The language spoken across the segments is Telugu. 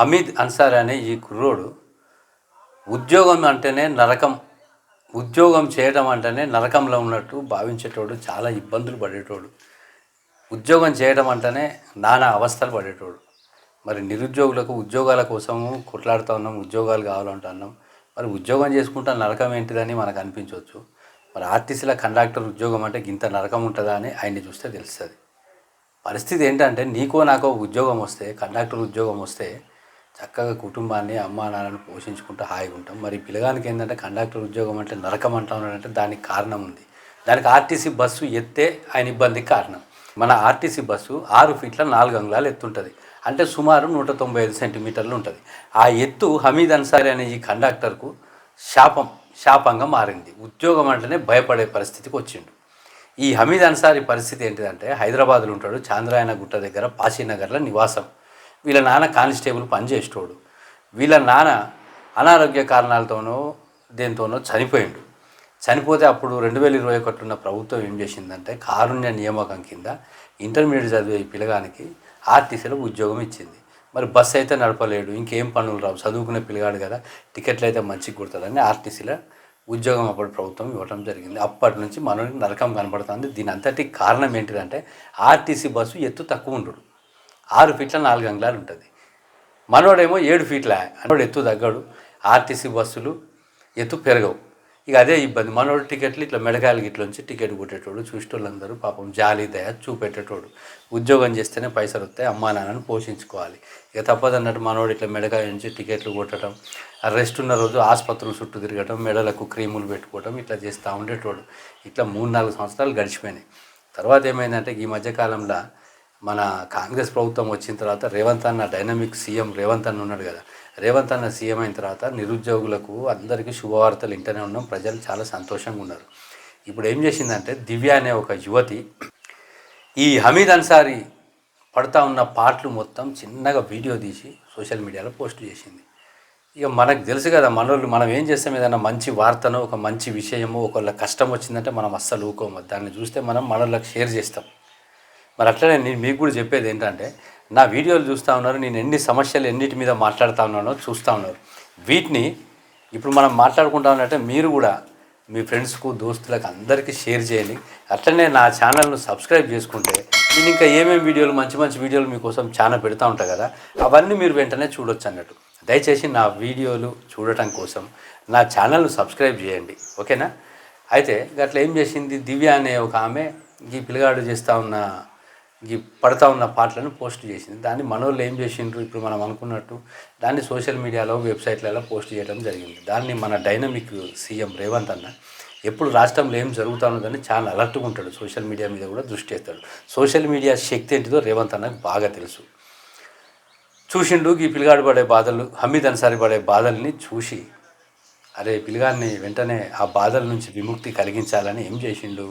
హమీద్ అన్సార్ అనే ఈ కుర్రోడు ఉద్యోగం అంటేనే నరకం. ఉద్యోగం చేయడం అంటేనే నరకంలో ఉన్నట్టు భావించేటోడు చాలా ఇబ్బందులు పడేటోడు. ఉద్యోగం చేయడం అంటేనే నానా అవస్థలు పడేటోడు. మరి నిరుద్యోగులకు ఉద్యోగాల కోసము కొట్లాడుతూ ఉన్నాం ఉద్యోగాలు కావాలంటున్నాం మరి ఉద్యోగం చేసుకుంటా నరకం ఏంటిదని మనకు అనిపించవచ్చు. మరి ఆర్టీసీల కండక్టర్ ఉద్యోగం అంటే ఇంత నరకం ఉంటుందా అని ఆయన్ని చూస్తే తెలుస్తుంది. పరిస్థితి ఏంటంటే నీకో నాకో ఉద్యోగం వస్తే కండక్టర్ ఉద్యోగం వస్తే చక్కగా కుటుంబాన్ని అమ్మా నాన్నను పోషించుకుంటూ హాయిగా ఉంటాం. మరి పిల్లగానికి ఏంటంటే కండక్టర్ ఉద్యోగం అంటే నరకం అంటా ఉన్నాడంటే దానికి కారణం ఉంది. దానికి ఆర్టీసీ బస్సు ఎత్తే ఆయన ఇబ్బందికి కారణం. మన ఆర్టీసీ బస్సు ఆరు ఫీట్ల నాలుగు అంగుళాలు ఎత్తుంటుంది అంటే సుమారు నూట తొంభై ఐదు సెంటీమీటర్లు ఉంటుంది. ఆ ఎత్తు హమీద్ అన్సారీ అనే ఈ కండక్టర్కు శాపం శాపంగా మారింది. ఉద్యోగం అంటేనే భయపడే పరిస్థితికి వచ్చిండు. ఈ హమీద్ అన్సారీ పరిస్థితి ఏంటిదంటే హైదరాబాద్లో ఉంటాడు. చాంద్రాయన గుట్ట దగ్గర పాషీనగర్లో నివాసం. వీళ్ళ నాన్న కానిస్టేబుల్ పనిచేసేటోడు. వీళ్ళ నాన్న అనారోగ్య కారణాలతోనో దేంతోనో చనిపోయిండు. చనిపోతే అప్పుడు రెండు వేల ఇరవై ఒకటి ఉన్న ప్రభుత్వం ఏం చేసిందంటే కారుణ్య నియామకం కింద ఇంటర్మీడియట్ చదివే ఈ పిల్లగానికి ఆర్టీసీలో ఉద్యోగం ఇచ్చింది. మరి బస్సు అయితే నడపలేడు ఇంకేం పనులు రావు చదువుకునే పిల్లగాడు కదా టికెట్లు అయితే మంచిగా కుడతాడని ఆర్టీసీలో ఉద్యోగం అప్పుడు ప్రభుత్వం ఇవ్వడం జరిగింది. అప్పటి నుంచి మనకి నరకం కనబడుతుంది దీని అంతటి కారణం ఏంటిదంటే ఆర్టీసీ బస్సు ఎత్తు తక్కువ ఉండడు. ఆరు ఫీట్ల నాలుగు అంగుళాలు ఉంటుంది. మనోడేమో ఏడు ఫీట్ల. మనోడు ఎత్తు తగ్గడు. ఆర్టీసీ బస్సులు ఎత్తు పెరగవు. ఇక అదే ఇబ్బంది. మనోడు టికెట్లు ఇట్లా మెడకాయలు గిట్లోంచి టికెట్ కొట్టేటోడు. చూసేటోళ్ళందరూ పాపం జాలి దయ చూపెట్టేటోడు. ఉద్యోగం చేస్తేనే పైసలు వస్తాయి. అమ్మా నాన్నని పోషించుకోవాలి. ఇక తప్పదన్నట్టు మనోడు ఇట్లా మెడకాయ నుంచి టికెట్లు కొట్టడం రెస్ట్ ఉన్న రోజు ఆసుపత్రులు చుట్టూ తిరగటం మెడలకు క్రీములు పెట్టుకోవటం ఇట్లా చేస్తూ ఉండేటోడు. ఇట్లా మూడు నాలుగు సంవత్సరాలు గడిచిపోయినాయి. తర్వాత ఏమైందంటే ఈ మధ్యకాలంలో మన కాంగ్రెస్ ప్రభుత్వం వచ్చిన తర్వాత రేవంత్ అన్న డైనమిక్ సీఎం రేవంత్ అన్న ఉన్నాడు కదా. రేవంత్ అన్న సీఎం అయిన తర్వాత నిరుద్యోగులకు అందరికీ శుభవార్తలు ఇంటనే ఉన్నాం. ప్రజలు చాలా సంతోషంగా ఉన్నారు. ఇప్పుడు ఏం చేసిందంటే దివ్య అనే ఒక యువతి ఈ హమీద్ అన్సారీ పడతా ఉన్న పాటలు మొత్తం చిన్నగా వీడియో తీసి సోషల్ మీడియాలో పోస్ట్ చేసింది. ఇక మనకు తెలుసు కదా మనోళ్ళు మనం ఏం చేస్తాం? ఏదైనా మంచి వార్తనో ఒక మంచి విషయమో ఒకళ్ళ కష్టం వచ్చిందంటే మనం అస్సలు ఊకోము. దాన్ని చూస్తే మనం మనోళ్ళకి షేర్ చేస్తాం. మరి అట్లనే నేను మీకు కూడా చెప్పేది ఏంటంటే నా వీడియోలు చూస్తూ ఉన్నారు నేను ఎన్ని సమస్యలు ఎన్నిటి మీద మాట్లాడుతూ ఉన్నానో చూస్తూ ఉన్నారు. వీటిని ఇప్పుడు మనం మాట్లాడుకుంటా ఉన్నట్టే మీరు కూడా మీ ఫ్రెండ్స్కు దోస్తులకు అందరికీ షేర్ చేయండి. అట్లనే నా ఛానల్ను సబ్స్క్రైబ్ చేసుకుంటే నేను ఇంకా ఏమేమి వీడియోలు మంచి మంచి వీడియోలు మీకోసం ఛానల్ పెడతా ఉంటాయి కదా అవన్నీ మీరు వెంటనే చూడొచ్చు అన్నట్టు. దయచేసి నా వీడియోలు చూడటం కోసం నా ఛానల్ను సబ్స్క్రైబ్ చేయండి. ఓకేనా? అయితే గట్ల ఏం చేసింది? దివ్య అనే ఒక ఆమె ఈ పిల్లగాడు చేస్తూ ఉన్న ఈ పడతా ఉన్న పాటలను పోస్ట్ చేసింది. దాన్ని మనోళ్ళు ఏం చేసిండ్రు? ఇప్పుడు మనం అనుకున్నట్టు దాన్ని సోషల్ మీడియాలో వెబ్సైట్లలో పోస్ట్ చేయడం జరిగింది. దాన్ని మన డైనమిక్ సీఎం రేవంత్ అన్న ఎప్పుడు రాష్ట్రంలో ఏం జరుగుతుందని చాలా అలర్ట్గా ఉంటాడు. సోషల్ మీడియా మీద కూడా దృష్టి వేస్తాడు సోషల్ మీడియా శక్తి ఏంటిదో రేవంత్ అన్నకు బాగా తెలుసు. చూసిండు ఈ పిల్లగాడు పడే బాధలు హమీద్ అన్సారి పడే బాధల్ని చూసి అరే పిల్లగాన్ని వెంటనే ఆ బాధల నుంచి విముక్తి కలిగించాలని ఏం చేసిండు?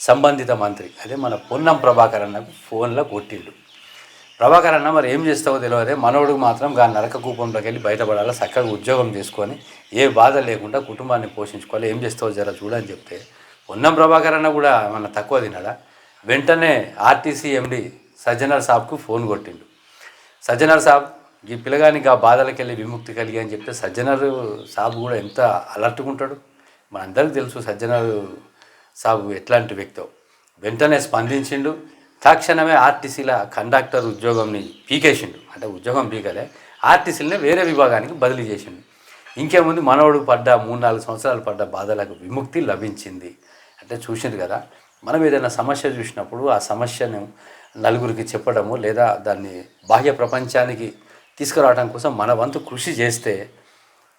సంబంధిత మంత్రి అదే మన పొన్నం ప్రభాకర్ అన్నకు ఫోన్లో కొట్టిండు. ప్రభాకర్ అన్న మరి ఏం చేస్తావో తెలియదే మనోడు మాత్రం గా నరక కూపంలోకి వెళ్ళి బయటపడాలి చక్కగా ఉద్యోగం చేసుకొని ఏ బాధ లేకుండా కుటుంబాన్ని పోషించుకోవాలి ఏం చేస్తావో జర చూడని చెప్తే పొన్నం ప్రభాకర్ అన్న కూడా మన తక్కువ తినడా వెంటనే ఆర్టీసీ ఎండి సజ్జనర్ సాబ్కు ఫోన్ కొట్టిండు. సజ్జనర్ సాబ్ ఈ పిల్లగానికి ఆ బాధలకి వెళ్ళి విముక్తి కలిగి అని చెప్తే సజ్జనరు సాబు కూడా ఎంత అలర్ట్గా ఉంటాడు మనందరికీ తెలుసు సజ్జనరు సాబు ఎట్లాంటి వ్యక్తో. వెంటనే స్పందించిండు. తక్షణమే ఆర్టీసీల కండక్టర్ ఉద్యోగంని పీకేసిండు. అంటే ఉద్యోగం పీకలే. ఆర్టీసీలనే వేరే విభాగానికి బదిలీ చేసిండు. ఇంకేముంది? మనవడు పడ్డ మూడు నాలుగు సంవత్సరాలు పడ్డ బాధలకు విముక్తి లభించింది. అంటే చూసిండు కదా మనం ఏదైనా సమస్య చూసినప్పుడు ఆ సమస్యను నలుగురికి చెప్పడము లేదా దాన్ని బాహ్య ప్రపంచానికి తీసుకురావడం కోసం మన వంతు కృషి చేస్తే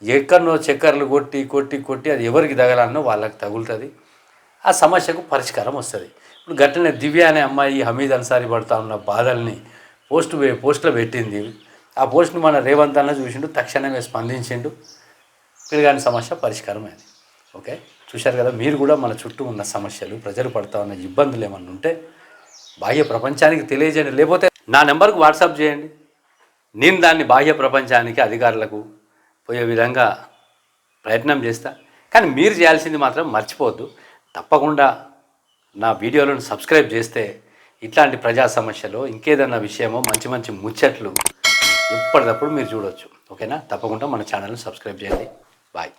ఎక్కడనో చక్కర్లు కొట్టి కొట్టి కొట్టి అది ఎవరికి తగలన్నో వాళ్ళకి తగులుతుంది. ఆ సమస్యకు పరిష్కారం వస్తుంది. ఇప్పుడు గట్టనే దివ్య అనే అమ్మాయి హమీద్ అన్సారీ పడతా ఉన్న బాధల్ని పోస్ట్ పోస్ట్లో పెట్టింది. ఆ పోస్ట్ని మన రేవంత్ అన్న చూసిండు తక్షణమే స్పందించిండు. పిల్లగాని సమస్య పరిష్కారమైంది. ఓకే? చూశారు కదా మీరు కూడా మన చుట్టూ ఉన్న సమస్యలు ప్రజలు పడుతూ ఉన్న ఇబ్బందులు ఏమన్నా ఉంటే బాహ్య ప్రపంచానికి తెలియజేయండి. లేకపోతే నా నెంబర్కి వాట్సాప్ చేయండి. నేను దాన్ని బాహ్య ప్రపంచానికి అధికారులకు పోయే విధంగా ప్రయత్నం చేస్తా. కానీ మీరు చేయాల్సింది మాత్రం మర్చిపోవద్దు. తప్పకుండా నా వీడియోలను సబ్స్క్రైబ్ చేస్తే ఇట్లాంటి ప్రజా సమస్యలు ఇంకేదన్నా విషయమో మంచి మంచి ముచ్చట్లు ఎప్పటికప్పుడు మీరు చూడొచ్చు. ఓకేనా? తప్పకుండా మన ఛానల్ని సబ్స్క్రైబ్ చేయండి. బాయ్.